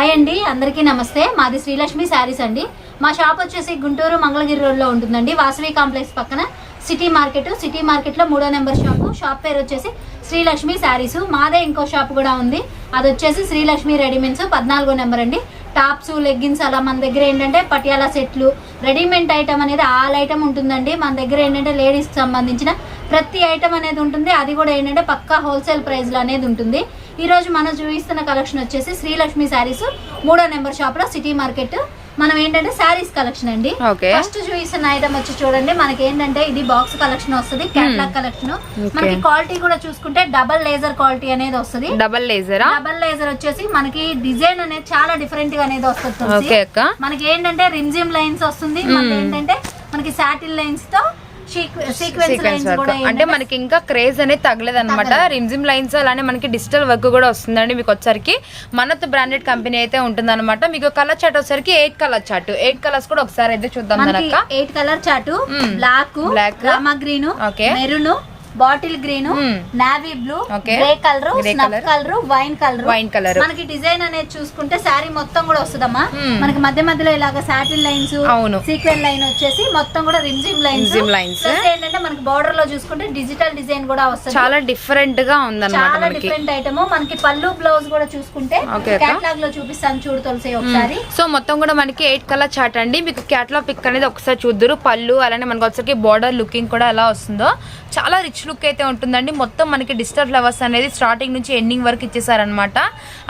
Hi అండి అందరికీ నమస్తే. మాది శ్రీలక్ష్మి శారీస్ అండి. మా షాప్ వచ్చేసి గుంటూరు మంగళగిరి రోడ్లో ఉంటుందండి. వాసవి కాంప్లెక్స్ పక్కన సిటీ మార్కెట్. సిటీ మార్కెట్లో మూడో నెంబర్ షాపు. షాప్ పేరు వచ్చేసి శ్రీలక్ష్మి శారీస్. మాదే ఇంకో షాప్ కూడా ఉంది. అది వచ్చేసి శ్రీలక్ష్మి రెడీమేడ్స్ పద్నాలుగో నెంబర్ అండి. టాప్స్ లెగ్గిన్స్ అలా మన దగ్గర ఏంటంటే పటియాలా సెట్లు రెడీమేడ్ ఐటమ్ అనేది ఆల్ ఐటమ్ ఉంటుందండి. మన దగ్గర ఏంటంటే లేడీస్కి సంబంధించిన ప్రతి ఐటమ్ అనేది ఉంటుంది. అది కూడా ఏంటంటే పక్కా హోల్సేల్ ప్రైస్లో అనేది ఉంటుంది. ఈ రోజు మనం చూపిస్తున్న కలెక్షన్ వచ్చేసి శ్రీలక్ష్మి శారీస్ మూడో నెంబర్ షాప్లో సిటీ మార్కెట్. మనం ఏంటంటే శారీస్ కలెక్షన్ అండి. ఫస్ట్ చూపిస్తున్న ఐటమ్ వచ్చి చూడండి. మనకి ఏంటంటే ఇది బాక్స్ కలెక్షన్ వస్తుంది క్యాట్లాగ్ కలెక్షన్. మనకి క్వాలిటీ కూడా చూసుకుంటే డబల్ లేజర్ క్వాలిటీ అనేది వస్తుంది. డబల్ లేజరా? డబల్ లేజర్ వచ్చేసి మనకి డిజైన్ అనేది చాలా డిఫరెంట్గా అనేది వస్తుంది మనకి ఏంటంటే రిమ్జిమ్ లైన్స్ వస్తుంది. మనకి ఏంటంటే మనకి సాటిల్ లైన్స్తో సీక్వెన్స్ వర్క్ అంటే మనకి ఇంకా క్రేజ్ అనేది తగ్గలేదు అనమాట రిమ్జిమ్ లైన్స్ అలానే మనకి డిజిటల్ వర్క్ కూడా వస్తుందండి మీకు వచ్చరికి మనత్ బ్రాండెడ్ కంపెనీ అయితే ఉంటుంది అనమాట మీకు కలర్ చాట్ వచ్చరికి eight colour chart eight colours కూడా ఒకసారి అయితే చూద్దాం eight colour chart. Black. Rama green. Maroon bottle green. Navy blue. Grey colour snuff. Colour wine colour Wine colour. మనకి డిజైన్ అనేది చూసుకుంటే శారీ మొత్తం కూడా వస్తుందమ్మా మ్మ్. మనకి మధ్య మధ్యలో ఇలాగ సాటిల్ లైన్స్ అవును. సీక్వెన్ లైన్ వచ్చేసి మొత్తం కూడా రిమ్జిమ్ లైన్స్ Rimzim lines. ఏంటంటే మనకి బార్డర్లో చూసుకుంటే డిజిటల్ డిజైన్ కూడా వస్తుంది చాలా డిఫరెంట్గా ఉందన్నమాట చాలా డిఫరెంట్ ఐటమ్ మనకి పళ్ళు బ్లౌజ్ కూడా చూసుకుంటే. కేటలాగ్లో చూపిస్తాను చూడు తులసి ఒకసారి సో మొత్తం కూడా మనకి ఎయిట్ కలర్ చాట్ అండి మీకు క్యాట్లాగ్ పిక్ అనేది ఒకసారి చూద్దరు పళ్ళు అలానే మనకి వచ్చరికి బార్డర్ లుకింగ్ కూడా ఎలా వస్తుందో చాలా రిచ్ లుక్ అయితే ఉంటుందండి. మొత్తం మనకి డిజిటల్ ఫ్లవర్స్ అనేది స్టార్టింగ్ నుంచి ఎండింగ్ వరకు ఇచ్చేసారనమాట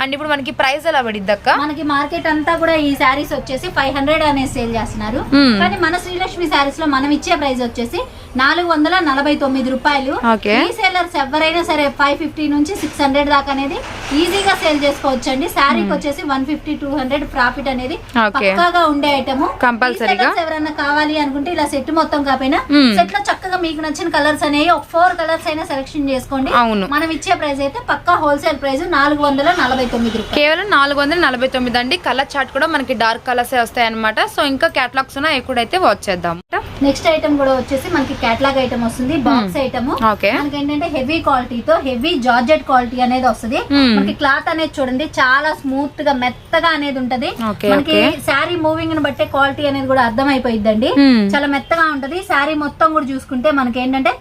అండ్ ఇప్పుడు మనకి ప్రైస్ ఎలా పడిద్ది అక్క మనకి మార్కెట్ అంతా కూడా ఈ శారీస్ వచ్చేసి ఫైవ్ హండ్రెడ్ అనేది సేల్ చేస్తున్నారు. కానీ మన శ్రీలక్ష్మి శారీస్లో మనం ఇచ్చే ప్రైస్ వచ్చేసి నాలుగు వందల నలభై తొమ్మిది రూపాయలు. ఓకే. రీసేలర్స్ ఎవరైనా సరే ఫైవ్ ఫిఫ్టీ నుంచి సిక్స్ హండ్రెడ్ దాకా అనేది ఈజీగా సేల్ చేసుకోవచ్చు అండి శారీకి వచ్చేసి one fifty two hundred profit అనేది. పక్కాగా ఉండే ఐటమ్ Compulsory గా? ఎవరైనా కావాలి అనుకుంటే ఇలా సెట్ మొత్తం కాకపోయినా. సెట్లో చక్కగా మీకు నచ్చిన కలర్స్ అనేవి ఒక ఫోర్ కలర్స్ అయినా సెలెక్షన్ చేసుకోండి. అవును. మనం ఇచ్చే ప్రైస్ అయితే పక్కా హోల్సేల్ ప్రైస్ నాలుగు వందల నలభై తొమ్మిది కేవలం నాలుగు వందల నలభై తొమ్మిది అండి. కలర్ చార్ట్ కూడా మనకి డార్క్ కలర్స్ వస్తాయి అనమాట సో ఇంకా క్యాటలాగ్స్ ఉన్నాయి కూడా అయితే వాచ్ చేద్దాం. నెక్స్ట్ ఐటమ్ కూడా వచ్చేసి మనకి కేటలాగ్ ఐటమ్ వస్తుంది బాక్స్ ఐటమ్ ఓకే మనకి ఏంటంటే హెవీ క్వాలిటీతో హెవీ జార్జెట్ క్వాలిటీ అనేది వస్తుంది. Hmm. మనకి క్లాత్ అనేది చూడండి చాలా స్మూత్గా మెత్తగా అనేది ఉంటది. మనకి. శారీ మూవింగ్ని బట్టే క్వాలిటీ అనేది కూడా అర్థం అయిపోయిందండి Hmm. చాలా మెత్తగా ఉంటది. శారీ మొత్తం కూడా చూసుకుంటే మనకి ఏంటంటే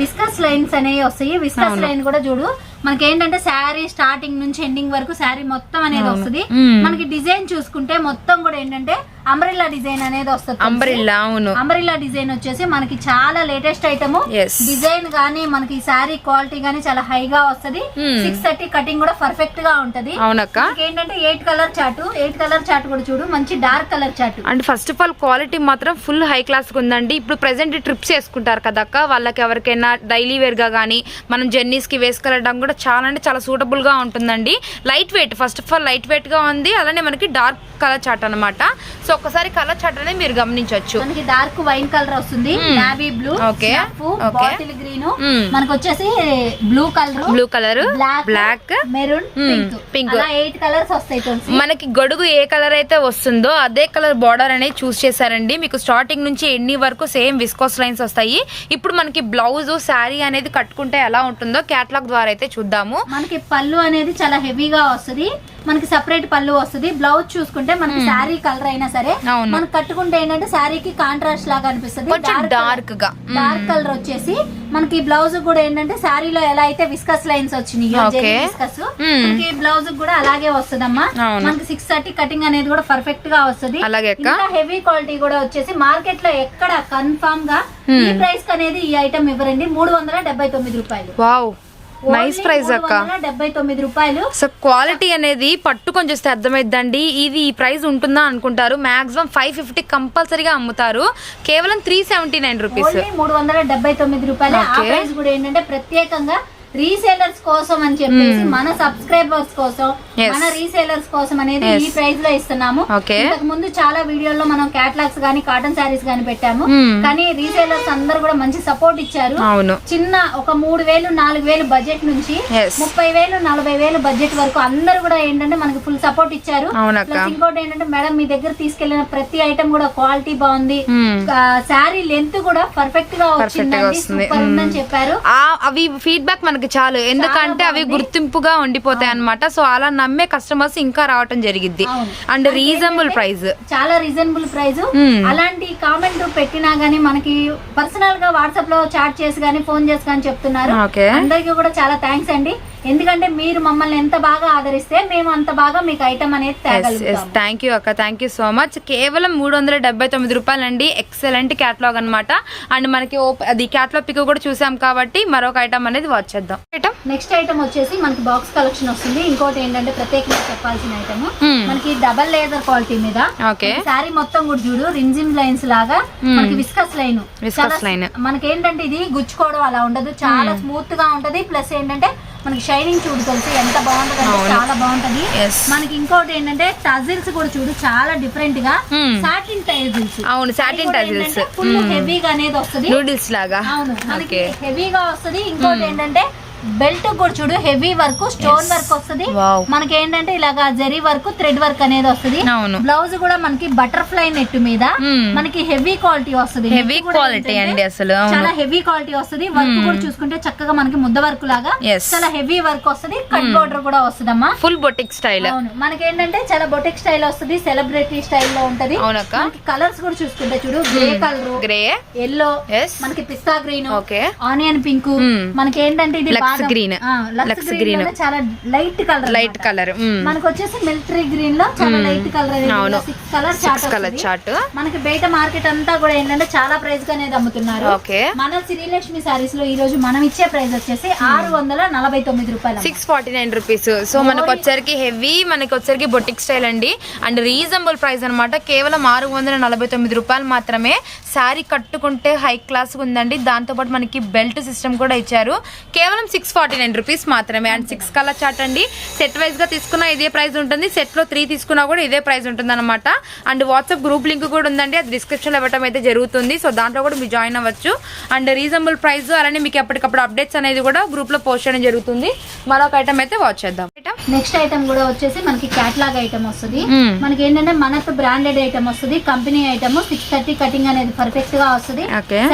విస్కస్ లైన్స్ అనేవి వస్తాయి. విస్కస్ లైన్ కూడా చూడు మనకి ఏంటంటే శారీ స్టార్టింగ్ నుంచి ఎండింగ్ వరకు శారీ మొత్తం అనేది వస్తుంది. మనకి డిజైన్ చూసుకుంటే మొత్తం కూడా ఏంటంటే అంబ్రిల్లా డిజైన్ అనేది వస్తుంది అంబ్రిల్లా అవును. అంబ్రిల్లా డిజైన్ వచ్చేసి మనకి చాలా లేటెస్ట్ ఐటమ్. డిజైన్ గానీ మనకి శారీ క్వాలిటీ గానీ చాలా హైగా వస్తది. సిక్స్ థర్టీ కటింగ్ కూడా పర్ఫెక్ట్గా ఉంటది. అవునక్క. ఏంటంటే eight colour chart eight colour chart కూడా చూడు మంచి dark colour chart and first of all quality మాత్రం ఫుల్ హై క్లాస్ ఉందండి. ఇప్పుడు ప్రెసెంట్ ట్రిప్స్ వేసుకుంటారు కదక్క? వాళ్ళకి ఎవరికైనా డైలీ వేర్గా కానీ మనం జర్నీస్కి వేసుకెళ్ళడం కూడా చాలా అంటే చాలా సూటబుల్గా ఉంటుందండి light weight first of all light వెయిట్గా ఉంది అలానే మనకి డార్క్ కలర్ చాట్ అన్నమాట సో ఒక్కసారి కలర్ చాట్ అనేది మీరు గమనించవచ్చు మనకి డార్క్ వైన్ కలర్ వస్తుంది. Navy blue. Okay. Bottle green. మనకి వచ్చేసి blue colour blue colour black maroon. Pink eight colours వస్తాయి మనకి గొడుగు ఏ కలర్ అయితే వస్తుందో అదే కలర్ బార్డర్ అనేది చూస్ చేశారండి మీకు స్టార్టింగ్ నుంచి ఎన్ని వరకు సేమ్ విస్కోస్ లైన్స్ వస్తాయి ఇప్పుడు మనకి బ్లౌజ్ శారీ అనేది కట్టుకుంటే ఎలా ఉంటుందో క్యాటలాగ్ ద్వారా అయితే చూద్దాము. మనకి పళ్ళు అనేది చాలా హెవీగా వస్తది. మనకి సపరేట్ పళ్ళు వస్తుంది. బ్లౌజ్ చూసుకుంటే మనకి శారీ కలర్ అయినా సరే. మనం కట్టుకుంటే ఏంటంటే శారీకి కాంట్రాస్ట్ లాగా అనిపిస్తుంది. డార్క్గా. డార్క్ కలర్ వచ్చేసి మనకి బ్లౌజ్ కూడా ఏంటంటే శారీలో ఎలా అయితే విస్కస్ లైన్స్ వచ్చినాయి Okay. విస్కస్. మనకి బ్లౌజ్ కూడా అలాగే వస్తుందమ్మా. మనకి సిక్స్ థర్టీ కటింగ్ అనేది కూడా పర్ఫెక్ట్గా వస్తుంది. ఇంకా హెవీ క్వాలిటీ కూడా వచ్చేసి మార్కెట్లో ఎక్కడ కన్ఫామ్గా ఈ ప్రైస్ అనేది ఈ ఐటమ్ ఇవ్వరండి. మూడు వందల డెబ్బై తొమ్మిది రూపాయలు. నైస్ ప్రైస్ అక్క. 379 రూపాయలు. సో క్వాలిటీ అనేది పట్టుకొని చూస్తే అర్థమైద్దండి. ఇది ఈ ప్రైస్ ఉంటుందా అనుకుంటారు. మాక్సిమం ఫైవ్ ఫిఫ్టీ కంపల్సరీగా అమ్ముతారు. కేవలం త్రీ సెవెంటీ నైన్ రూపీస్ మూడు వందల డెబ్బై తొమ్మిది రూపాయలు. ఏంటంటే ప్రత్యేకంగా రీసేలర్స్ కోసం అని చెప్పేసి మన సబ్స్క్రైబర్స్ కోసం. మన రీసేలర్స్ కోసం అనేది. ఈ ప్రైస్లో ఇస్తున్నాము. ఇంతకు ముందు చాలా వీడియోల్లో మనం క్యాటలాగ్స్ గానీ కాటన్ శారీస్ గానీ పెట్టాము Hmm. కానీ రీసేలర్స్ అందరూ కూడా మంచి సపోర్ట్ ఇచ్చారు చిన్న ఒక మూడు వేలు నాలుగు వేలు బడ్జెట్ నుంచి. ముప్పై వేలు నలభై వేలు బడ్జెట్ వరకు అందరూ కూడా ఏంటంటే మనకి ఫుల్ సపోర్ట్ ఇచ్చారు. ప్లస్ ఇంకోటి ఏంటంటే మేడం మీ దగ్గర తీసుకెళ్ళిన ప్రతి ఐటమ్ కూడా క్వాలిటీ బాగుంది Hmm. శారీ లెంత్ కూడా పర్ఫెక్ట్గా. సూపర్ ఉందని చెప్పారు అవి ఫీడ్బ్యాక్ మనకు మనకి చాలు ఎందుకంటే అవి. గుర్తింపుగా ఉండిపోతాయి అన్నమాట సో అలా నమ్మే కస్టమర్స్ ఇంకా రావటం జరిగిద్ది అవును. అండ్ రీజనబుల్ ప్రైస్ చాలా రీజనబుల్ ప్రైస్. అలాంటి కామెంట్ పెట్టినా గానీ మనకి పర్సనల్గా వాట్సాప్లో చాట్ చేసి గానీ ఫోన్ చేసి గానీ చెప్తున్నారు. అందరికీ కూడా చాలా థ్యాంక్స్ అండి ఎందుకంటే మీరు మమ్మల్ని ఎంత బాగా ఆదరిస్తే మేము అంత బాగా మీకు ఐటమ్ అనేది తేగలుగుతాం థ్యాంక్ యూ అక్క. థ్యాంక్ యూ సో మచ్ కేవలం మూడు వందల డెబ్బై తొమ్మిది రూపాయలు అండి ఎక్సలెంట్ క్యాటలాగ్ అనమాట అండ్ మనకి అది క్యాటలాగ్ పిక్ కూడా చూసాం కాబట్టి మరొక ఐటమ్ అనేది వాచ్ చేద్దాం. ఐటమ్ నెక్స్ట్ ఐటమ్ వచ్చేసి మనకి బాక్స్ కలెక్షన్ వస్తుంది. ఇంకోటి ఏంటంటే ప్రత్యేకంగా చెప్పాల్సిన ఐటమ్ Hmm. మనకి డబల్ లేజర్ క్వాలిటీ మీద. ఓకే శారీ మొత్తం కూడా చూడు రింజిమ్ లైన్స్ లాగా. Hmm. మనకి విస్కస్ లైన్ Viscous line. మనకి ఏంటంటే ఇది గుచ్చుకోవడం అలా ఉండదు. చాలా స్మూత్గా ఉంటది. ప్లస్ ఏంటంటే మనకి షైనింగ్ చూడు తెలుసు ఎంత బాగుంటది. చాలా బాగుంటది. మనకి ఇంకోటి ఏంటంటే టజిల్స్ కూడా చూడు చాలా డిఫరెంట్గా Hmm. సాటిన్ టజిల్స్ అవును, satin tassels. Full Hmm. హెవీగా అనేది వస్తుంది నూడిల్స్ లాగా అవును మనకి హెవీగా వస్తది ఇంకోటి ఏంటంటే బెల్ట్ కూడా చూడు హెవీ వర్క్ స్టోన్ వర్క్ వస్తది. మనకి ఏంటంటే ఇలాగా జరీ వర్క్ థ్రెడ్ వర్క్ అనేది వస్తది. బ్లౌజ్ కూడా మనకి బటర్ఫ్లై నెట్ మీద Hmm. మనకి హెవీ క్వాలిటీ వస్తది. Quality ఏంటంటే అండి అసలు. చాలా హెవీ క్వాలిటీ వస్తది. వర్క్ కూడా చూసుకుంటే చక్కగా మనకి ముద్ద వర్క్ లాగా. చాలా హెవీ వర్క్ వస్తది. కట్ బోర్డర్ కూడా వస్తదమ్మా. ఫుల్ బొటిక్ స్టైల్ మనకి ఏంటంటే చాలా బొటిక్ స్టైల్ వస్తది. సెలబ్రిటీ స్టైల్లో ఉంటది. అవునక్క. మనకి కలర్స్ కూడా చూసుకుంటే చూడు గ్రే కలర్ గ్రే ఎల్లో. మనకి pista green onion pink Hmm. మనకి ఏంటంటే ఇది లక్స్ గ్రీన్. green. లోనే చాలా లైట్ కలర్ లైట్ కలర్ మనకి వచ్చేసి మిలిటరీ గ్రీన్లో చాలా లైట్ కలర్ అవును. Colour six colour chart. మనకి బయట మార్కెట్ అంతా కూడా ఏంటంటే చాలా ప్రైస్గా అనేది అమ్ముతున్నారు. ఓకే. మన శ్రీలక్ష్మి సారీస్లో ఈ రోజు మనం ఇచ్చే ప్రైస్ వచ్చేసి ఆరు వందల నలభై తొమ్మిది రూపాయలు six forty nine rupees. So మనకు వచ్చరికి హెవీ మనకి వచ్చరికి బొటిక్ స్టైల్ అండి. అండ్ రీజనబుల్ ప్రైస్ అన్నమాట. కేవలం ఆరు వందల నలభై తొమ్మిది రూపాయలు మాత్రమే. శారీ కట్టుకుంటే హై క్లాస్ ఉందండి. దాంతోపాటు మనకి బెల్ట్ సిస్టమ్ కూడా ఇచ్చారు. కేవలం సిక్స్ ఫార్టీ నైన్ రూపీస్ మాత్రమే. అండ్ సిక్స్ కలర్ చార్ట్ అండి. సెట్ వైజ్గా తీసుకున్నా ఇదే ప్రైస్ ఉంటుంది. సెట్లో త్రీ తీసుకున్నా కూడా ఇదే ప్రైస్ ఉంటుంది అనమాట అండ్ వాట్సాప్ గ్రూప్ లింక్ కూడా ఉందండి. అది డిస్క్రిప్షన్లో ఇవ్వడం అయితే జరుగుతుంది. సో దాంట్లో కూడా మీరు జాయిన్ అవ్వచ్చు. అండ్ రీజనబుల్ ప్రైస్ అలానే మీకు ఎప్పటికప్పుడు అప్డేట్స్ అనేది కూడా గ్రూప్లో పోస్ట్ చేయడం జరుగుతుంది. మరొక ఐటమ్ అయితే వాచ్ చేద్దాం. నెక్స్ట్ ఐటమ్ కూడా వచ్చేసి మనకి క్యాట్లాగ్ ఐటమ్ వస్తుంది. మనకి ఏంటంటే మనకు బ్రాండెడ్ ఐటమ్ వస్తుంది. Company item six thirty cutting అనేది పర్ఫెక్ట్గా వస్తుంది.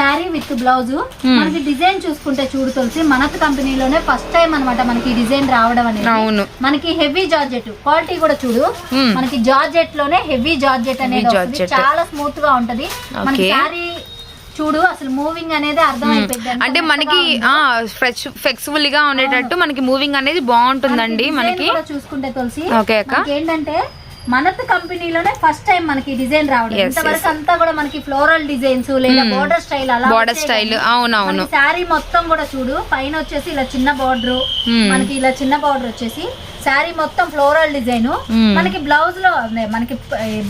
శారీ విత్ బ్లౌజ్ మనకి డిజైన్ చూసుకుంటే చూడు తులసి మనత్ కంపెనీలోనే ఫస్ట్ టైం అన్నమాట మనకి డిజైన్ రావడం అనేది అవును. మనకి హెవీ జార్జెట్ క్వాలిటీ కూడా చూడు. మనకి జార్జెట్లోనే హెవీ జార్జెట్ అనేది. చాలా స్మూత్గా ఉంటది మనకి. శారీ చూడు అసలు మూవింగ్ అనేది అర్థం అయిపోయింది ఎంత అంటే మనకి. ఫ్రెష్ ఫ్లెక్సిబుల్గా ఉండేటట్టు మనకి మూవింగ్ అనేది బాగుంటుందండి మనకి చూసుకుంటే తులసి ఓకే ఏంటంటే మనత్ కంపెనీలోనే ఫస్ట్ టైం మనకి డిజైన్ రావడం ఇంతవరకు అంతా కూడా మనకి ఫ్లోరల్ డిజైన్స్ లేదా బోర్డర్ స్టైల్ అలా style, కానీ అవునవును. శారీ మొత్తం కూడా చూడు పైన వచ్చేసి ఇలా చిన్న బార్డర్ Hmm. మనకి ఇలా చిన్న బార్డర్ వచ్చేసి శారీ మొత్తం ఫ్లోరల్ డిజైన్ Hmm. మనకి బ్లౌజ్లో మనకి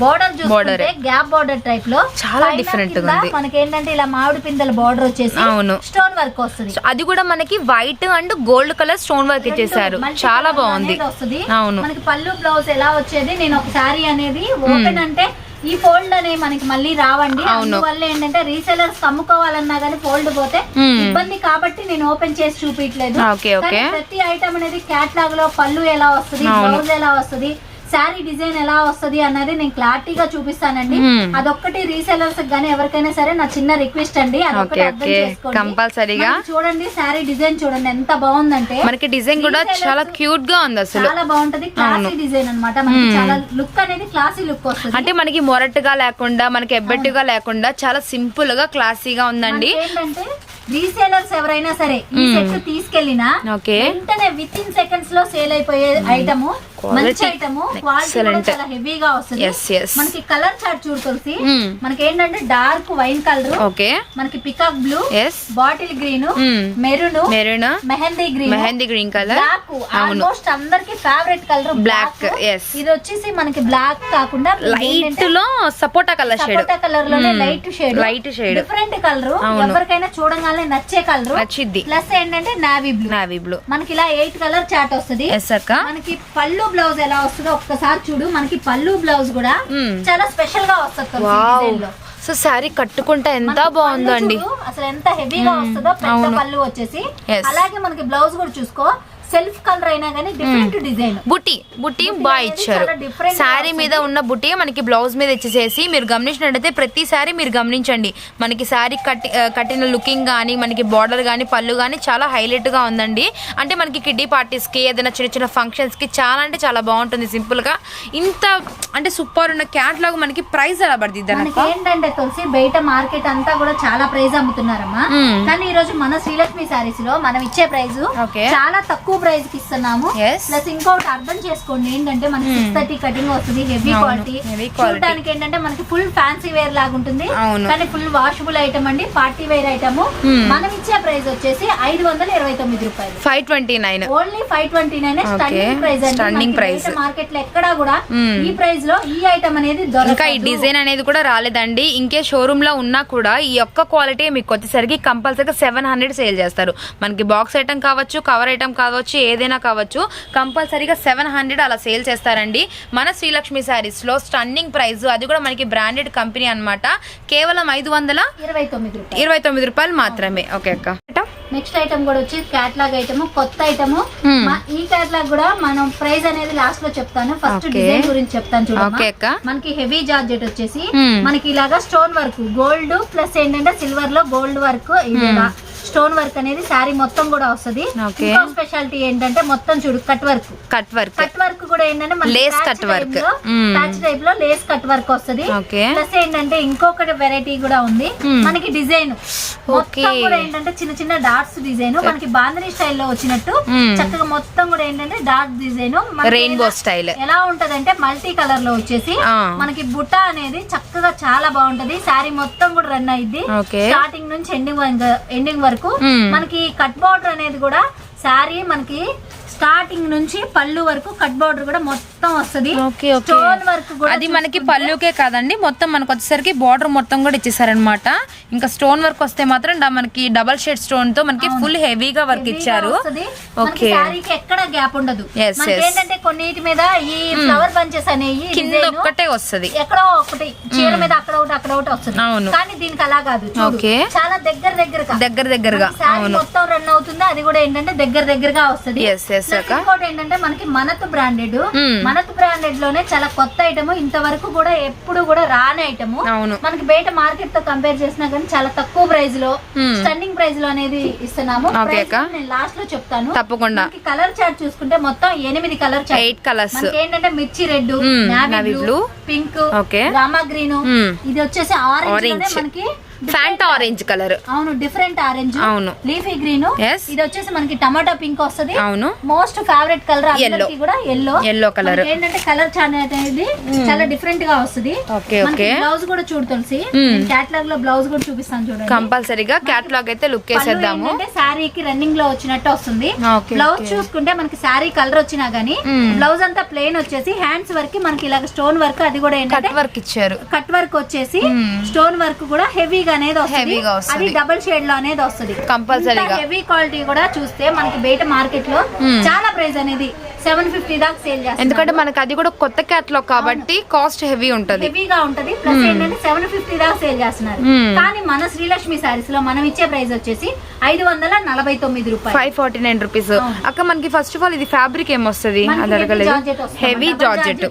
బోర్డర్ చూసుకుంటే గ్యాప్ బార్డర్ టైప్లో చాలా ఉంది. మనకి ఏంటంటే ఇలా మామిడి పిందెల బార్డర్ వచ్చేసి అవును. స్టోన్ వర్క్ వస్తుంది అది కూడా మనకి white and gold colour stone work ఇచ్చేసారు మల్టీ చాలా బాగుంది వస్తది. అవును మనకి పళ్ళు బ్లౌజ్ ఎలా వచ్చేది నేను శారీ అనేది ఓపెన్ అంటే ఈ ఫోల్డ్ అనేవి మనకి మళ్ళీ రావండి. అందువల్ల ఏంటంటే రీసెలర్స్ అమ్ముకోవాలన్నా కానీ ఫోల్డ్ పోతే Hmm. ఇబ్బంది కాబట్టి నేను ఓపెన్ చేసి చూపించలేదు ప్రతి ఐటమ్ అనేది క్యాట్లాగ్లో పళ్ళు ఎలా వస్తది. బ్లౌజ్ ఎలా వస్తది శారీ డిజైన్ ఎలా వస్తది అన్నది నేను క్లారిటీగా చూపిస్తానండి. అదొక్కటి రీసెలర్స్ గానీ ఎవరికైనా సరే నా చిన్న రిక్వెస్ట్ అండి. కంపల్సరీగా. చూడండి శారీ డిజైన్ చూడండి ఎంత బాగుందంటే మనకి డిజైన్ కూడా చాలా క్యూట్గా ఉంది అసలు. చాలా బాగుంటది క్లాసీ డిజైన్ అన్నమాట. మనకి చాలా లుక్ అనేది క్లాసీ లుక్ వస్తుంది. అంటే మనకి మొరటుగా లేకుండా మనకి ఎబ్బెట్టుగా లేకుండా చాలా సింపుల్గా క్లాసీగా ఉందండి. ఏంటంటే రీసేలర్స్ ఎవరైనా సరే ఈ సెట్ తీసుకెళ్ళినా ఓకే. వెంటనే విత్ ఇన్ సెకండ్స్లో సేల్ అయిపోయే ఐటమ్ మంచి. Item quality. చాలా హెవీగా వస్తుంది. మనకి కలర్ చార్ట్ చూడు తులసి. Hmm. మనకి ఏంటంటే డార్క్ వైన్ కలర్. ఓకే. మనకి peacock blue yes bottle green Hmm. Maroon maroon mehndi green mehndi green colour. Black almost అందరికి ఫేవరెట్ కలర్ yes. ఇది వచ్చేసి మనకి బ్లాక్ కాకుండా లైట్లో సపోటా కలర్ షేడ్ సపోటా కలర్లోనే light shade Light shade. Different colour. ఎవరికైనా చూడగానే నచ్చే కలర్. నచ్చిద్ది. ప్లస్ ఏంటంటే నావీ బ్లూ నావీ బ్లూ మనకి ఇలా ఎయిట్ కలర్ చాట్ వస్తుంది. మనకి పళ్ళు బ్లౌజ్ ఎలా వస్తుందో ఒక్కసారి చూడు. మనకి పళ్ళు బ్లౌజ్ కూడా. చాలా స్పెషల్గా వస్తుంది సో శారీ కట్టుకుంటే ఎంత మనకి బాగుందో పళ్ళు అండి చూడు, అసలు ఎంత హెవీగా వస్తుందో పెద్ద. పళ్ళు వచ్చేసి. అలాగే మనకి బ్లౌజ్ కూడా చూసుకో. సెల్ఫ్ కలర్ అయినా కానీ డిఫరెంట్ డిజైన్ బుట్టి బుట్టి బాగా ఇచ్చారు. శారీ మీద ఉన్న బుట్టి మనకి బ్లౌజ్ మీద ఇచ్చేసేసి మీరు గమనించినట్టయితే ప్రతి శారీ మీరు గమనించండి. మనకి శారీ కట్టి కట్టిన లుకింగ్ కానీ మనకి బార్డర్ కానీ పళ్ళు కానీ చాలా హైలైట్గా ఉందండి. అంటే మనకి కిడ్డీ పార్టీస్కి ఏదైనా చిన్న చిన్న ఫంక్షన్స్కి చాలా అంటే చాలా బాగుంటుంది సింపుల్గా. ఇంత అంటే సూపర్ ఉన్న క్యాట్లాగ్ మనకి ప్రైస్ ఎలా పడుతుంది ఏంటంటే తులసి బయట మార్కెట్ అంతా కూడా చాలా ప్రైస్ అమ్ముతున్నారమ్మా. మ్మ్. కానీ ఈ రోజు మన శ్రీలక్ష్మి సారీస్లో మనం ఇచ్చే ప్రైస్. చాలా తక్కువ ప్రైస్కి ఇస్తున్నాము. ప్లస్ ఇంకొకటి అర్థం చేసుకోండి ఏంటంటే మనకి సిక్స్ థర్టీ కటింగ్ వస్తుంది హెవీ క్వాలిటీ. చూడడానికి ఏంటంటే మనకి ఫుల్ ఫ్యాన్సీ వేర్ లాగా ఉంటుంది. కానీ ఫుల్ వాషబుల్ ఐటమ్ అండి పార్టీ వేర్ ఐటమ్. మనం ఇచ్చే ప్రైస్ వచ్చేసి ఐదు వందల ఇరవై తొమ్మిది రూపాయలు five twenty nine only five twenty nine price Stunning price. మార్కెట్లో ఎక్కడా కూడా మ్మ్. ఈ ప్రైస్లో ఈ ఐటమ్ అనేది ఇంకా ఈ డిజైన్ అనేది కూడా రాలేదండి ఇంకే షోరూమ్లో ఉన్నా కూడా ఈ ఒక్క క్వాలిటీ మీకు వచ్చేసరికి కంపల్సరీగా సెవెన్ హండ్రెడ్ సేల్ చేస్తారు మనకి బాక్స్ ఐటమ్ కావచ్చు కవర్ ఐటమ్ కావచ్చు ఏదైనా కావచ్చు కంపల్సరీగా సెవెన్ హండ్రెడ్ అలా సేల్ చేస్తారండి. మన శ్రీలక్ష్మి శారీస్లో స్టన్నింగ్ ప్రైస్ అది కూడా మనకి బ్రాండెడ్ కంపెనీ అన్నమాట. కేవలం ఐదు వందల ఇరవై తొమ్మిది రూపాయలు. ఇరవై తొమ్మిది రూపాయలు మాత్రమే. ఓకే అక్క. నెక్స్ట్ ఐటమ్ కూడా వచ్చి క్యాట్లాగ్ ఐటమ్ కొత్త ఐటమ్. ఈ క్యాట్లాగ్ కూడా మనం ప్రైస్ అనేది లాస్ట్లో చెప్తాను. ఫస్ట్. డిజైన్ గురించి చెప్తాను చూడండి అక్క. మనకి హెవీ జార్జెట్ వచ్చేసి. మనకి ఇలాగా స్టోన్ వర్క్ గోల్డ్ ప్లస్ ఏంటంటే సిల్వర్లో గోల్డ్ వర్క్ స్టోన్ వర్క్ అనేది శారీ మొత్తం కూడా వస్తుంది. ఇంకో స్పెషాలిటీ ఏంటంటే మొత్తం చూడు cut work cut work cut work కూడా ఏంటంటే cut work. Hmm. ప్యాచ్ టైప్లో లేస్ కట్ వర్క్ వస్తుంది. ప్లస్ ఏంటంటే ఇంకొకటి వెరైటీ కూడా ఉంది Hmm. మనకి డిజైన్. మొత్తం కూడా ఏంటంటే చిన్న చిన్న డాట్స్ డిజైన్ మనకి బాంధనీ స్టైల్లో వచ్చినట్టు Hmm. చక్కగా మొత్తం కూడా ఏంటంటే డాట్ డిజైన్ రెయిన్బో స్టైల్ ఎలా ఉంటదంటే మల్టీ కలర్లో వచ్చేసి. మనకి బుట్ట అనేది చక్కగా చాలా బాగుంటది శారీ మొత్తం కూడా రన్ అయింది. స్టార్టింగ్ నుంచి ఎండింగ్ ఎండింగ్ వరకు Hmm. మనకి కట్ బార్డర్ అనేది కూడా శారీ మనకి స్టార్టింగ్ నుంచి పళ్ళు వరకు కట్ బార్డర్ కూడా మొత్తం వస్తది. ఓకే ఓకే స్టోన్ వర్క్ అది మనకి పళ్ళుకే కాదండి. మొత్తం మనకు వచ్చేసరికి బార్డర్ మొత్తం కూడా ఇచ్చేసారనమాట ఇంకా స్టోన్ వర్క్ వస్తే మాత్రం మనకి డబల్ షేడ్ స్టోన్తో మనకి ఫుల్ హెవీగా వర్క్ ఇచ్చారు. ఓకే ఎక్కడ గ్యాప్ ఉండదు. ఏంటంటే కొన్నిటి మీద ఈ ఫ్లవర్ బంచెస్ అనేవి కింద ఒక్కటే వస్తది. ఎక్కడో ఒకటి చీర మీద అక్కడ ఒకటి అక్కడ ఒకటి వస్తుంది. అవును. కానీ దీనికి అలా కాదు. ఓకే. చాలా దగ్గర దగ్గరగా. దగ్గర దగ్గరగా. మొత్తం రన్ అవుతుంది. అది కూడా ఏంటంటే దగ్గర దగ్గరగా వస్తుంది. Yes, yes, ఇంకోటి ఏంటంటే మనకి మనత్ బ్రాండెడ్ Hmm. మనత్ బ్రాండెడ్లోనే చాలా కొత్త ఐటమ్ ఇంతవరకు కూడా ఎప్పుడు కూడా రాని ఐటమ్ అవును మనకి బయట మార్కెట్తో కంపేర్ చేసినా కానీ చాలా తక్కువ ప్రైస్లో Hmm. స్టన్నింగ్ ప్రైస్లో అనేది ఇస్తున్నాము. నేను లాస్ట్లో చెప్తాను తప్పకుండా కలర్ చార్ట్ చూసుకుంటే మొత్తం ఎనిమిది కలర్ చార్ట్ ఎయిట్ కలర్స్ ఏంటంటే mirchi red Hmm, navy blue pink. Rama green Hmm. ఇది వచ్చేసి ఆరెంజ్. మనకి ఫ్యాంట్ ఆరెంజ్ కలర్ అవును డిఫరెంట్ ఆరెంజ్ అవును. Leafy green. ఇది వచ్చేసి మనకి టమాటా పింక్ వస్తది అవును మోస్ట్ ఫేవరెట్ కలర్. అందరికి కూడా ఎల్లో Yellow colour. ఏంటంటే కలర్ చార్ట్ అనేది చాలా డిఫరెంట్గా వస్తది Okay, okay. బ్లౌజ్ కూడా చూడు తులసి Hmm. క్యాటలాగ్లో బ్లౌజ్ కూడా చూపిస్తాను చూడండి కంపల్సరీగా క్యాట్లాగ్ అయితే లుక్ వేసేద్దాము శారీకి రన్నింగ్లో వచ్చినట్టు వస్తుంది బ్లౌజ్ okay. చూసుకుంటే మనకి శారీ కలర్ వచ్చినా గానీ Hmm. బ్లౌజ్ అంతా ప్లెయిన్ వచ్చేసి హ్యాండ్స్ వర్క్ మనకి ఇలాగ స్టోన్ వర్క్ అది కూడా ఏంటంటే కట్ వర్క్ ఇచ్చారు కట్ వర్క్ వచ్చేసి Hmm. స్టోన్ వర్క్ కూడా హెవీగా అనేది వస్తుంది. Heavy గా వస్తది. అది డబుల్ షేడ్లో అనేది వస్తుంది. Compulsory గా. హెవీ క్వాలిటీ కూడా చూస్తే మనకి బయట మార్కెట్లో Hmm. చాలా ప్రైస్ అనేది సెవెన్ ఫిఫ్టీ దాకా సేల్ చేస్తారు ఎందుకంటే మనకి అది కూడా కొత్త క్యాట్లాగ్ కాబట్టి కాస్ట్ హెవీ ఉంటది. హెవీగా ఉంటది. ప్లస్ ఏంటంటే సెవెన్ ఫిఫ్టీ దాకా సేల్ చేస్తున్నారు. Hmm. కానీ మన శ్రీలక్ష్మి సారీస్లో మనం ఇచ్చే ప్రైస్ వచ్చేసి ఐదు వందల నలభై తొమ్మిది రూపాయలు. ఫైవ్ ఫార్టీ నైన్ రూపీస్ అక్క మనకి ఫస్ట్ ఆఫ్ ఆల్ ఇది ఫ్యాబ్రిక్ ఏమొస్తుంది అది అడగలేదు. Heavy georgette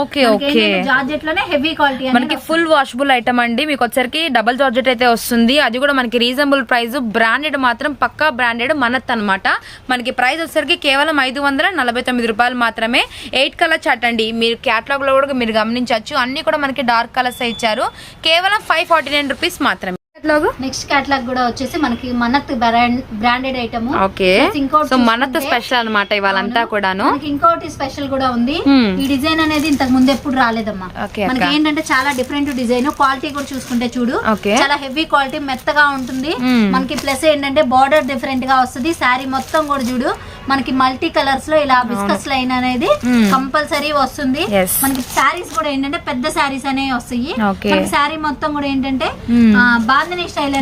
okay okay georgette. లోనే హెవీ క్వాలిటీ మనకి ఫుల్ వాషబుల్ ఐటమ్ అండి. మీకు వచ్చరికి డబల్ జార్జెట్ అయితే వస్తుంది. అది కూడా మనకి రీజనబుల్ ప్రైస్ బ్రాండెడ్ మాత్రం పక్కా బ్రాండెడ్ మనత్ అన్నమాట మనకి ప్రైస్ వచ్చేసరికి కేవలం ఐదు వందల నలభై తొమ్మిది రూపాయలు మాత్రమే. ఎయిట్ కలర్ చాట్ అండి. మీరు క్యాటలాగ్లో కూడా మీరు గమనించవచ్చు. అన్ని కూడా మనకి డార్క్ కలర్స్ ఇచ్చారు. కేవలం ఫైవ్ ఫార్టీ నైన్ రూపీస్ మాత్రమే. నెక్స్ట్ క్యాటలాగ్ కూడా వచ్చేసి మనకి మనత్ బ్రాండెడ్ ఐటమ్ ఓకే. ఇంకోటి సో మనత్ స్పెషల్ అన్నమాట ఇవాళంతా కూడాను. మనకి ఇంకోటి స్పెషల్ కూడా ఉంది. ఈ డిజైన్ అనేది ఇంతకు ముందు ఎప్పుడు రాలేదమ్మా. మనకి ఏంటంటే చాలా డిఫరెంట్ డిజైన్ క్వాలిటీ కూడా చూసుకుంటే చూడు. చాలా హెవీ క్వాలిటీ మెత్తగా ఉంటుంది. మనకి ప్లస్ ఏంటంటే బార్డర్ డిఫరెంట్గా వస్తుంది. శారీ మొత్తం కూడా చూడు. మనకి మల్టీ కలర్స్లో ఇలా బిస్కస్ లైన్ అనేది. కంపల్సరీ వస్తుంది. మనకి శారీస్ కూడా ఏంటంటే పెద్ద శారీస్ అనేవి వస్తాయి. మనకి శారీ మొత్తం కూడా ఏంటంటే బాందిని స్టైల్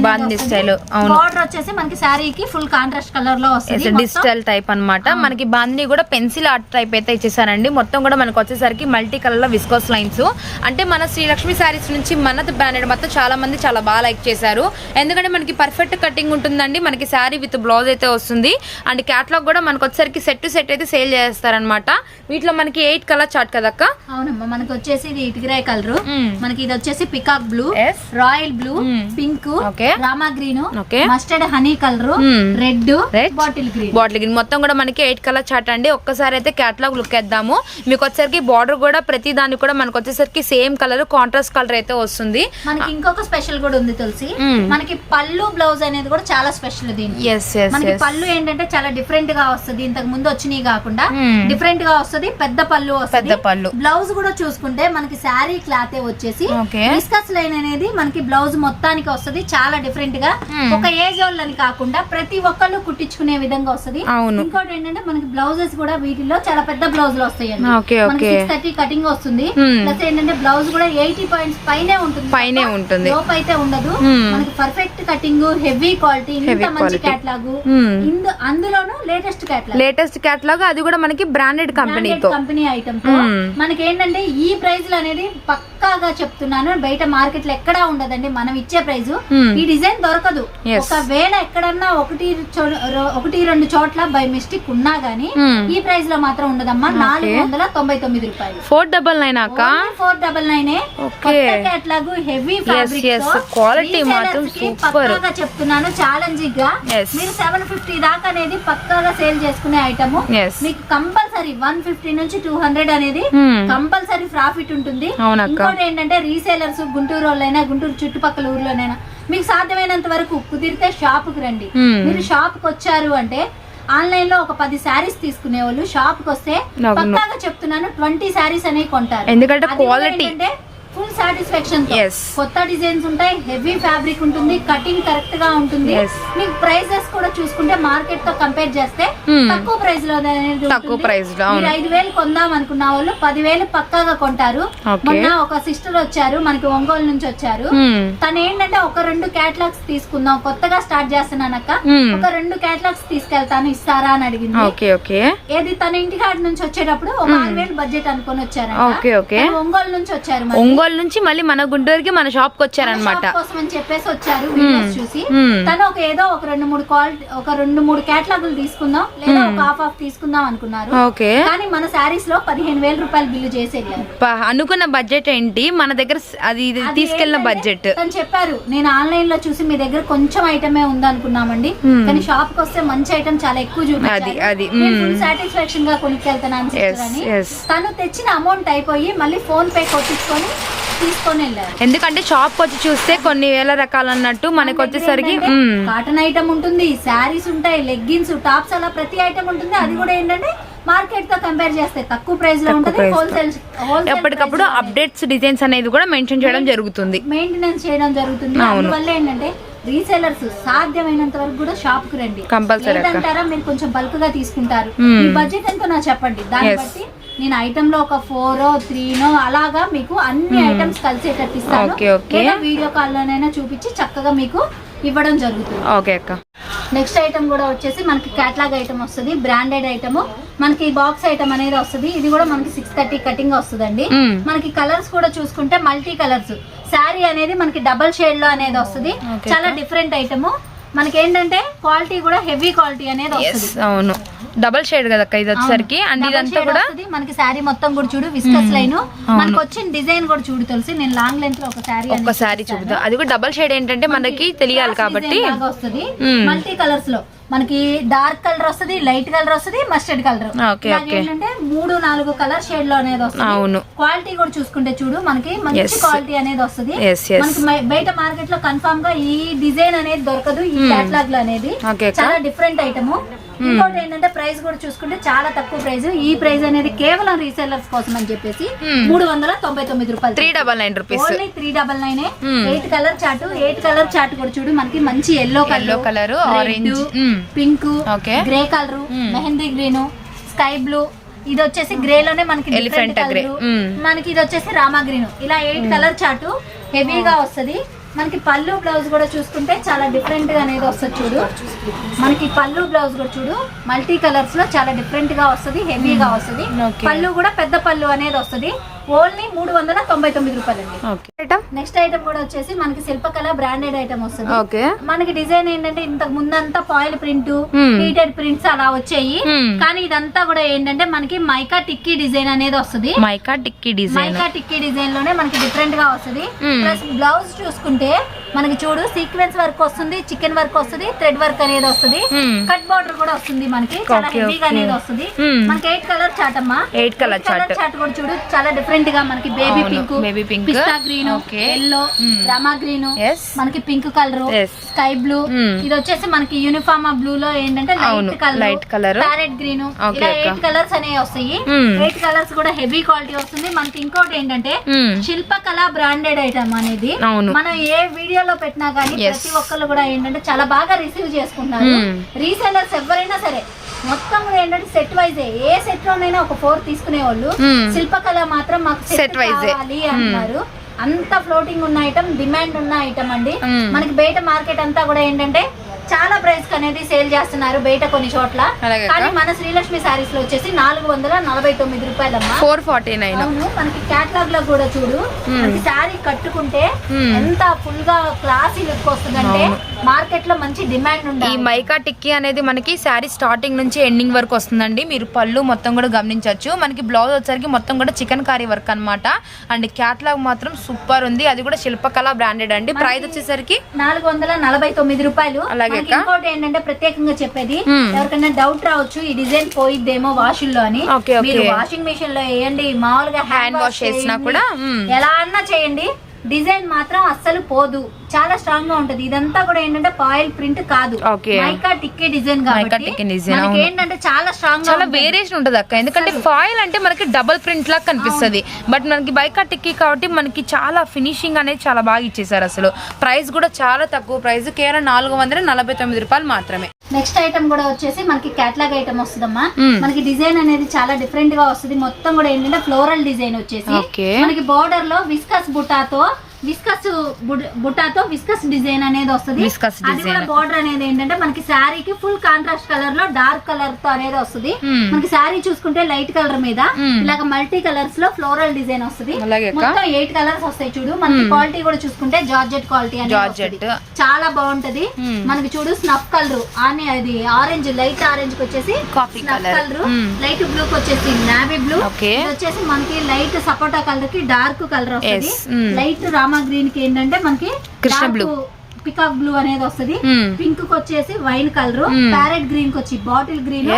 style, అవును. బార్డర్ వచ్చేసి మనకి శారీకి ఫుల్ కాంట్రాస్ట్ కలర్లో వస్తుంది. డిజిటల్ టైప్ అన్నమాట. మనకి బాందిని కూడా పెన్సిల్ ఆర్ట్ టైప్ అయితే ఇచ్చేసారండి. మొత్తం కూడా మనకు వచ్చేసరికి మల్టీ కలర్లో విస్కోస్ లైన్స్ అంటే మన శ్రీలక్ష్మి శారీస్ నుంచి మనత్ బ్రాండెడ్ మొత్తం చాలా మంది చాలా బాగా లైక్ చేశారు. ఎందుకంటే మనకి పర్ఫెక్ట్ కటింగ్ ఉంటుందండి. మనకి శారీ విత్ బ్లౌజ్ అయితే వస్తుంది. అండ్ క్యాట్లాగ్ కూడా మనకి మనకు వచ్చేసరికి సెట్ టు సెట్ అయితే సేల్ చేస్తారనమాట వీటిలో మనకి ఎయిట్ కలర్ చార్ట్ కదక్క అవునమ్మా మనకి వచ్చేసి ఇది ఇటుగ్రాయ్ కలర్. మనకి ఇది వచ్చేసి peacock blue. Royal blue. Pink. Rama green. Mustard honey colour. Red. Bottle green bottle green మొత్తం కూడా మనకి ఎయిట్ కలర్ చార్ట్ అండి ఒక్కసారి అయితే క్యాటలాగ్ లుక్ వేద్దాము మీకు వచ్చేసరికి బార్డర్ కూడా ప్రతి దానికి కూడా మనకు వచ్చేసరికి సేమ్ కలర్ కాంట్రాస్ట్ కలర్ అయితే వస్తుంది మనకి ఇంకొక స్పెషల్ కూడా ఉంది తులసి. మనకి పళ్ళు బ్లౌజ్ అనేది కూడా చాలా స్పెషల్ దీనికి ఎస్ మనకి పళ్ళు ఏంటంటే చాలా డిఫరెంట్గా వస్తుంది ఇంతకు ముందు వచ్చినాయి కాకుండా. డిఫరెంట్గా వస్తుంది పెద్ద పళ్ళు వస్తుంది పెద్ద పళ్ళు. బ్లౌజ్ కూడా చూసుకుంటే మనకి శారీ క్లాత్ వచ్చేసి. డిస్కస్ లైన్ అనేది మనకి బ్లౌజ్ మొత్తానికి వస్తుంది చాలా డిఫరెంట్గా. ఒక ఏజ్ వాళ్ళని కాకుండా ప్రతి ఒక్కళ్ళు కుట్టించుకునే విధంగా వస్తుంది. ఇంకోటి ఏంటంటే మనకి బ్లౌజెస్ కూడా వీటిలో చాలా పెద్ద బ్లౌజ్ మనకి okay. సిక్స్ థర్టీ కటింగ్ వస్తుంది. ప్లస్ ఏంటంటే బ్లౌజ్ కూడా ఎయిటీ పాయింట్స్ పైనే ఉంటుంది పైనే ఉంటుంది. లోపు అయితే ఉండదు. మనకి పర్ఫెక్ట్ కటింగ్ హెవీ క్వాలిటీ ఇంత మంచి. ఇందు అందులోను లేటెస్ట్ లేటెస్ట్ క్యాటలాగ్ అది కూడా మనకి బ్రాండెడ్ కంపెనీతో కంపెనీ ఐటమ్తో. మ్మ్. మనకి ఏంటంటే ఈ ప్రైస్ అనేది పక్కాగా చెప్తున్నాను. బయట మార్కెట్లో ఎక్కడా ఉండదండి. మనం ఇచ్చే ప్రైస్ మ్మ్. ఈ డిజైన్ దొరకదు. ఒకవేళ ఎక్కడన్నా ఒకటి ఒకటి రెండు చోట్ల బై మిస్టేక్ ఉన్నా గానీ మ్మ్. ఈ ప్రైస్లో మాత్రం ఉండదమ్మా. నాలుగు వందల తొంభై తొమ్మిది రూపాయలు. Four double nine four double nine. Heavy మాత్రం. పక్కాగా చెప్తున్నాను. ఛాలెంజింగ్గా. మీరు సెవెన్ ఫిఫ్టీ దాకా అనేది పక్కాగా సేల్ చేసుకునే ఐటమ్. మీకు కంపల్సరీ వన్ ఫిఫ్టీ నుంచి టూ హండ్రెడ్ అనేది Hmm. కంపల్సరీ ప్రాఫిట్ ఉంటుంది. అవునక్క. ఇంకోటి ఏంటంటే రీసేలర్స్ గుంటూరు వాళ్ళైనా గుంటూరు చుట్టుపక్కల ఊర్లోనైనా మీకు సాధ్యమైనంత వరకు కుదిరితే షాప్కి రండి. మీరు షాప్కి వచ్చారు అంటే ఆన్లైన్లో ఒక పది శారీస్ తీసుకునే వాళ్ళు షాప్కి వస్తే. పక్కాగా చెప్తున్నాను ట్వంటీ శారీస్ అనేవి కొంటారు ఎందుకంటే quality. Full satisfaction. కొత్త డిజైన్స్ ఉంటాయి హెవీ ఫ్యాబ్రిక్ ఉంటుంది కటింగ్ కరెక్ట్గా ఉంటుంది. మీకు ప్రైసెస్ కూడా చూసుకుంటే మార్కెట్తో కంపేర్ చేస్తే Hmm. తక్కువ ప్రైస్లో తక్కువ price లో, ఐదు వేలు కొందాం అనుకున్న వాళ్ళు పదివేలు పక్కాగా కొంటారు. మొన్న ఒక సిస్టర్ వచ్చారు మనకి ఒంగోలు నుంచి వచ్చారు Hmm. తను ఏంటంటే ఒక రెండు క్యాటలాగ్స్ తీసుకుందాం కొత్తగా స్టార్ట్ చేస్తున్నానక్క Hmm. ఒక రెండు క్యాటలాగ్స్ తీసుకెళ్తాను ఇస్తారా అని అడిగింది ఏది తన ఇంటి కాడ నుంచి వచ్చేటప్పుడు ఒక ఆరు వేలు బడ్జెట్ అనుకొని. తను ఒంగోలు నుంచి వచ్చారు ఒంగోలు నుంచి మళ్ళీ మన గుంటూరుకి మన షాప్కి వచ్చారనమాట కోసం అని చెప్పేసి వచ్చారు చూసి. తను ఒక ఏదో ఒక రెండు మూడు క్వాలిటీ ఒక రెండు మూడు కేటలాగులు తీసుకుందాం లేదా ఒక హాఫ్ హాఫ్ తీసుకుందాం అనుకున్నారు. ఓకే. కానీ మన శారీస్లో పదిహేను వేల రూపాయలు బిల్లు చేసి వెళ్ళారు ప- అనుకున్న బడ్జెట్ ఏంటి? మన దగ్గర స్- అది ఇది అది తీసుకెళ్ళిన బడ్జెట్ తను చెప్పారు నేను ఆన్లైన్లో చూసి మీ దగ్గర కొంచెం ఐటమే ఉంది అనుకున్నామండి. కానీ షాప్కి వస్తే మంచి ఐటమ్ చాలా ఎక్కువ అది, అది, చూపించారు. ఫుల్ సాటిస్ఫాక్షన్గా కొనుక్కెళ్తున్నాను Yes, sister అని. yes. తను తెచ్చిన అమౌంట్ అయిపోయి మళ్ళీ ఫోన్ పే కొట్టించుకొని ఎందుకంటే షాప్ వచ్చి చూస్తే కొన్ని వేల రకాలు అన్నట్టు మనకి వచ్చేసరికి. కాటన్ ఐటమ్ ఉంటుంది శారీస్ ఉంటాయి లెగ్గిన్స్ టాప్స్ అలా ప్రతి ఐటమ్ ఉంటుంది అది కూడా ఏంటంటే మార్కెట్తో కంపేర్ చేస్తే తక్కువ ప్రైస్లో ఉంటుంది. హోల్సేల్ ఎప్పటికప్పుడు అప్డేట్స్ డిజైన్స్ అనేది కూడా మెన్షన్ చేయడం జరుగుతుంది మెయింటెనెన్స్ చేయడం జరుగుతుంది. అందువల్ల ఏంటంటే రీసేలర్స్ సాధ్యమైనంత వరకు కూడా షాప్కు రండి అక్క. లేదంటారా మీరు కొంచెం బల్క్గా తీసుకుంటారు. మీ బడ్జెట్ ఎంతో నాకు చెప్పండి దాన్ని. బట్టి నేను ఐటమ్లో ఒక ఫోరో త్రీనో అలాగా మీకు అన్ని ఐటమ్స్ కలిసేటట్టు ఇస్తాను. Okay, okay. లేదా వీడియో కాల్ లోనైనా చూపించి చక్కగా మీకు ఇవ్వడం జరుగుతుంది. ఓకే అక్క. నెక్స్ట్ ఐటమ్ కూడా వచ్చేసి మనకి క్యాట్లాగ్ ఐటమ్ వస్తుంది బ్రాండెడ్ ఐటమ్ మనకి బాక్స్ ఐటమ్ అనేది వస్తుంది. ఇది కూడా మనకి సిక్స్ థర్టీ కటింగ్ వస్తుందండి. మ్మ్. మనకి కలర్స్ కూడా చూసుకుంటే మల్టీ కలర్స్ శారీ అనేది మనకి డబల్ షేడ్లో అనేది వస్తుంది. చాలా డిఫరెంట్ ఐటమ్ మనకి ఏంటంటే క్వాలిటీ కూడా హెవీ క్వాలిటీ అనేది వస్తుంది. అవును. డబల్ షేడ్ కదా ఇది వచ్చేసరికి. అండ్ ఇదంతా కూడా. మనకి శారీ మొత్తం కూడా చూడు విస్కస్ లైన్. మనకి వచ్చిన డిజైన్ కూడా చూడు తెలిసి. నేను లాంగ్ లెంత్లో ఒక శారీ ఒక్కసారి చూద్దాం అది కూడా డబల్ షేడ్ ఏంటంటే మనకి తెలియాలి కాబట్టి. వస్తుంది. మల్టీ కలర్స్లో. మనకి డార్క్ కలర్ వస్తుంది లైట్ కలర్ వస్తుంది మస్టర్డ్ కలర్. ఏంటంటే మూడు నాలుగు కలర్ షేడ్లో అనేది వస్తుంది అవును. క్వాలిటీ కూడా చూసుకుంటే చూడు మనకి మంచి. క్వాలిటీ అనేది వస్తుంది. మనకి బయ- బయట మార్కెట్లో కన్ఫర్మ్గా ఈ డిజైన్ అనేది దొరకదు ఈ క్యాట్లాగ్లో అనేది. చాలా డిఫరెంట్ ఐటమ్ ఇంకోటి ఏంటంటే ప్రైస్ కూడా చూసుకుంటే చాలా తక్కువ ప్రైస్ ఈ ప్రైస్ అనేది కేవలం రీసెల్లర్స్ కోసం అని చెప్పేసి Hmm. మూడు వందల తొంభై తొమ్మిది రూపాయలు three double nine rupees only three double nine Hmm. Eight colour chart eight colour chart కూడా చూడు మనకి మంచి yellow colour, orange, hmm. Pink. Grey colour Hmm. Mehndi green sky blue ఇది వచ్చేసి గ్రే లోనే మనకి grey. colour. Hmm. మనకి ఇది వచ్చేసి రామా గ్రీన్ ఇలా ఎయిట్ కలర్ చార్ట్ హెవీగా వస్తది మనకి పళ్ళు బ్లౌజ్ కూడా చూసుకుంటే చాలా డిఫరెంట్గా అనేది వస్తుంది చూడు. మనకి పళ్ళు బ్లౌజ్ కూడా చూడు మల్టీ కలర్స్లో చాలా డిఫరెంట్గా వస్తది హెవీగా వస్తది. Okay. పళ్ళు కూడా పెద్ద పళ్ళు అనేది వస్తది. ఓన్లీ మూడు వందల తొంభై తొమ్మిది రూపాయలండి. ఓకే. ఐటమ్ నెక్స్ట్ ఐటమ్ కూడా వచ్చేసి మనకి శిల్పకళ బ్రాండెడ్ ఐటమ్ వస్తుంది. మనకి డిజైన్ ఏంటంటే ఇంతకు ముందంతా ఫాయిల్ ప్రింట్. హీటెడ్ ప్రింట్స్ అలా వచ్చాయి. Hmm. కానీ ఇదంతా కూడా ఏంటంటే మనకి మైకా టిక్కీ డిజైన్ అనేది వస్తుంది. మైకా టిక్కీ డిజైన్. మైకా టిక్కీ డిజైన్లోనే మనకి డిఫరెంట్గా వస్తుంది. ప్లస్ బ్లౌజ్ చూసుకుంటే మనకి చూడు సీక్వెన్స్ వర్క్ వస్తుంది చికెన్ వర్క్ వస్తుంది థ్రెడ్ వర్క్ అనేది వస్తుంది Hmm. కట్ బార్డర్ కూడా వస్తుంది మనకి చాలా హెవీగా. అనేది వస్తుంది Hmm. మనకి ఎయిట్ కలర్ చాట్ అమ్మా Eight colour chart. చాట్ కూడా చూడు చాలా డిఫరెంట్గా మనకి బేబీ పింక్ pink. పిస్తా గ్రీన్. Yellow Hmm. రమా గ్రీన్. మనకి pink colour. Sky blue Hmm. ఇది వచ్చేసి మనకి యూనిఫామ్ బ్లూ లో ఏంటంటే light colour light colour. Parrot green ఇలా. ఎయిట్ కలర్స్ అనేవి వస్తాయి Hmm. ఎయిట్ కలర్స్ కూడా హెవీ క్వాలిటీ వస్తుంది మనకి ఇంకోటి ఏంటంటే Hmm. శిల్పకళ బ్రాండెడ్ ఐటమ్ అనేది. మనం ఏ వీడియోలో పెట్టినా కానీ. ప్రతి ఒక్కళ్ళు కూడా ఏంటంటే చాలా బాగా రిసీవ్ చేసుకుంటారు Hmm. రీసెలర్స్ ఎవరైనా సరే మొత్తం ఏంటంటే సెట్ వైజ్ ఏ సెట్ లోనైనా ఒక ఫోర్ తీసుకునే వాళ్ళు Hmm. శిల్పకళ మాత్రం మాకు సెట్. కావాలి అంటున్నారు అంత ఫ్లోటింగ్ ఉన్న ఐటమ్ డిమాండ్ ఉన్న ఐటమ్ అండి Hmm. మనకి బయట మార్కెట్ అంతా కూడా ఏంటంటే చాలా ప్రైస్ అనేది సేల్ చేస్తున్నారు బయట కొన్ని చోట్ల కానీ. మన శ్రీలక్ష్మి సారీస్లో వచ్చేసి నాలుగు వందల నలభై తొమ్మిది రూపాయలమ్మా ఫోర్ ఫార్టీ నైన్ అవును మనకి క్యాటలాగ్లో కూడా చూడు. మనకి శారీ కట్టుకుంటే Hmm. ఎంత ఫుల్గా క్లాసీ లుక్ వస్తుందంటే అవును. మార్కెట్లో మంచి డిమాండ్ ఈ ఉండాలి మైకా టిక్కీ అనేది మనకి శారీ స్టార్టింగ్ నుంచి ఎండింగ్ వరకు వస్తుందండి మీరు పళ్ళు మొత్తం కూడా గమనించవచ్చు మనకి బ్లౌజ్ వచ్చరికి మొత్తం కూడా చికెన్ కారీ వర్క్ అన్నమాట అండ్ క్యాట్లాగ్ మాత్రం సూపర్ ఉంది అది కూడా శిల్పకళ బ్రాండెడ్ అండి ప్రైస్ వచ్చేసరికి నాలుగు వందల నలభై తొమ్మిది రూపాయలు అలాగే. ఇంకోటి ఏంటంటే ప్రత్యేకంగా చెప్పేది. ఎవరికైనా డౌట్ రావచ్చు ఈ డిజైన్ పోయిద్దేమో వాషుల్లో అని. మీరు వాషింగ్ మెషిన్లో వేయండి మామూలుగా Hand wash చేసినా కూడా. ఎలా అన్నా చేయండి డిజైన్ మాత్రం అస్సలు పోదు చాలా స్ట్రాంగ్గా ఉంటది. ఇదంతా కూడా ఏంటంటే పాయిల్ ప్రింట్ కాదు. మైకా టిక్కే డిజైన్ కాబట్టి మనకి. ఏంటంటే చాలా స్ట్రాంగ్గా చాలా. వేరియేషన్ ఉంటుంది అక్క. ఎందుకంటే ఫాయిల్ అంటే మనకి డబుల్ ప్రింట్ లాగా కనిపిస్తుంది. బట్ మనకి బైకా టిక్కీ కాబట్టి మనకి చాలా ఫినిషింగ్ అనేది చాలా బాగా ఇచ్చేసారు అసలు. ప్రైస్ కూడా చాలా తక్కువ. ప్రైస్ కేవలం నాలుగు వందల నలభై తొమ్మిది రూపాయలు మాత్రమే. నెక్స్ట్ ఐటమ్ కూడా వచ్చేసి మనకి క్యాట్లాగ్ ఐటమ్ వస్తుందమ్మా. మ్మ్. మనకి డిజైన్ అనేది చాలా డిఫరెంట్గా వస్తుంది. మొత్తం కూడా ఏంటంటే ఫ్లోరల్ డిజైన్ వచ్చేసి. మనకి బోర్డర్లో విస్కస్ బుటాతో విస్కస్ బుటాతో విస్కస్ డిజైన్ అనేది వస్తుంది. బోర్డర్ అనేది ఏంటంటే మనకి శారీకి ఫుల్ కాంట్రాస్ట్ కలర్లో డార్క్ కలర్తో అనేది వస్తుంది. మనకి శారీ చూసుకుంటే లైట్ కలర్ మీద. ఇలాగ మల్టీ కలర్స్లో ఫ్లోరల్ డిజైన్ వస్తుంది. మొత్తం ఎయిట్ కలర్స్ వస్తాయి చూడు మనకి క్వాలిటీ కూడా చూసుకుంటే జార్జెట్ క్వాలిటీ అనేది. చాలా బాగుంటది. మనకి చూడు స్నఫ్ కలర్ అని అది ఆరెంజ్ లైట్ ఆరెంజ్కి వచ్చేసి colour. కలర్. లైట్ బ్లూ కి వచ్చేసి నావీ బ్లూ. వచ్చేసి మనకి లైట్ సపోటా కలర్కి డార్క్ కలర్ వస్తుంది Yes. మ్మ్. రామా గ్రీన్కి ఏంటంటే మనకి కృష్ణ blue. పికాక్ బ్లూ అనేది వస్తుంది. పింక్కి వచ్చేసి వైన్ కలర్. ప్యారెట్ గ్రీన్కి వచ్చి బాటిల్ గ్రీన్.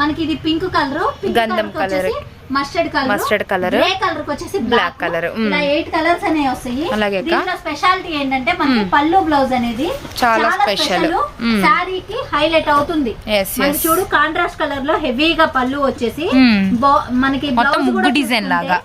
మనకి ఇది పింక్ కలర్ గంధం colour. Mustard colour Mustard colour. Grey colour వచ్చేసి బ్లాక్. కలర్. ఇలా ఎయిట్ కలర్స్ అనేవి వస్తాయి అలాగే. దీంట్లో స్పెషాలిటీ ఏంటంటే మనకి పళ్ళు బ్లౌజ్ అనేది చాలా. మ్మ్. శారీకి హైలైట్ అవుతుంది మనకి. చూడు కాంట్రాస్ట్ కలర్లో హెవీగా పళ్ళు వచ్చేసి మనకి బ్లౌజ్ కూడా చూసుకుంటే- లాగా.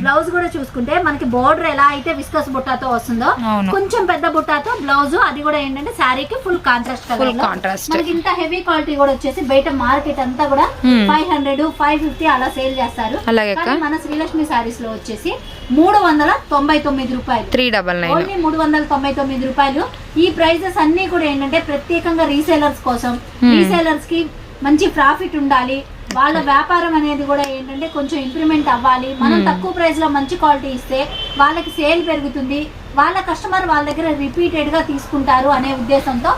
బ్లౌజ్ కూడా చూసుకుంటే మనకి బోర్డర్ ఎలా అయితే విస్కస్ బుట్టాతో వస్తుందో. కొంచెం పెద్ద బుట్టాతో బ్లౌజ్ అది కూడా ఏంటంటే శారీకి ఫుల్ కాంట్రాస్ట్ కలర్ contrast. మనకి ఇంత హెవీ క్వాలిటీ కూడా వచ్చేసి బయట మార్కెట్ అంతా కూడా. ఫైవ్ హండ్రెడ్ ఫైవ్ ఫిఫ్టీ అలా సేల్ చేస్తారు అలాగే అక్క. కానీ మన శ్రీలక్ష్మి సారీస్లో వచ్చేసి మూడు వందల తొంభై తొమ్మిది రూపాయలు. Three double nine. ఓన్లీ మూడు వందల తొంభై తొమ్మిది రూపాయలు. ఈ ప్రైజెస్ అన్ని కూడా ఏంటంటే ప్రత్యేకంగా రీసేలర్స్ కోసం. Hmm. రీసేలర్స్కి మంచి ప్రాఫిట్ ఉండాలి. వాళ్ళ వ్యాపారం అనేది కూడా ఏంటంటే కొంచెం ఇంప్రూవ్మెంట్ అవ్వాలి. మనం Hmm. తక్కువ ప్రైస్లో మంచి క్వాలిటీ ఇస్తే వాళ్ళకి సేల్ పెరుగుతుంది. వాళ్ళ కస్టమర్ వాళ్ళ దగ్గర రిపీటెడ్గా తీసుకుంటారు అనే ఉద్దేశంతో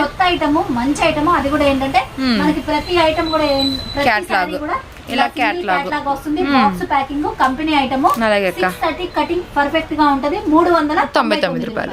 కొత్త ఐటమ్ మంచి ఐటమ్ అది కూడా ఏంటంటే Hmm. మనకి ప్రతి ఐటమ్ కూడా ప్రతి కూడా ఇలా catalog. వస్తుంది. బాక్స్ ప్యాకింగ్ కంపెనీ ఐటమ్ అలాగే కటింగ్ పర్ఫెక్ట్గా ఉంటది. మూడు వందల తొంభై తొమ్మిది రూపాయలు.